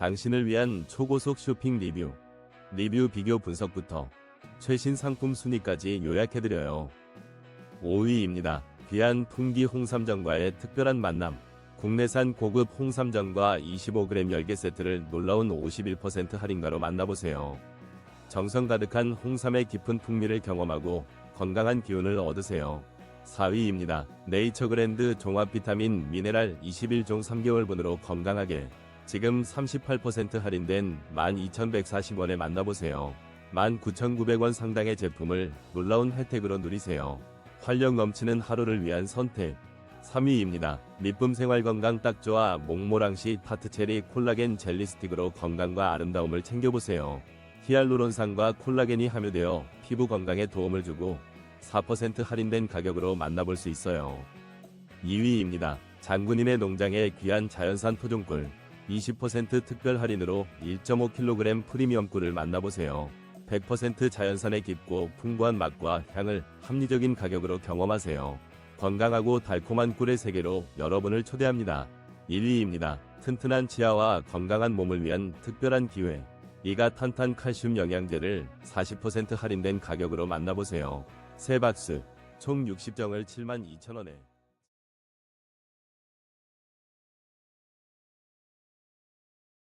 당신을 위한 초고속 쇼핑 리뷰. 리뷰 비교 분석부터 최신 상품 순위까지 요약해드려요. 5위입니다. 귀한 풍기 홍삼정과의 특별한 만남. 국내산 고급 홍삼정과 25g 10개 세트를 놀라운 51% 할인가로 만나보세요. 정성 가득한 홍삼의 깊은 풍미를 경험하고 건강한 기운을 얻으세요. 4위입니다. 네이처그랜드 종합 비타민 미네랄 21종 3개월분으로 건강하게 지금 38% 할인된 12,140원에 만나보세요. 19,900원 상당의 제품을 놀라운 혜택으로 누리세요. 활력 넘치는 하루를 위한 선택. 3위입니다. 미쁨 생활 건강 딱 좋아 몽모랑시 타트체리 콜라겐 젤리 스틱으로 건강과 아름다움을 챙겨보세요. 히알루론산과 콜라겐이 함유되어 피부 건강에 도움을 주고 4% 할인된 가격으로 만나볼 수 있어요. 2위입니다. 장군님의 농장의 귀한 자연산 토종꿀 20% 특별 할인으로 1.5kg 프리미엄 꿀을 만나보세요. 100% 자연산의 깊고 풍부한 맛과 향을 합리적인 가격으로 경험하세요. 건강하고 달콤한 꿀의 세계로 여러분을 초대합니다. 1위입니다. 튼튼한 치아와 건강한 몸을 위한 특별한 기회. 이가 탄탄 칼슘 영양제를 40% 할인된 가격으로 만나보세요. 세 박스, 총 60정을 72,000원에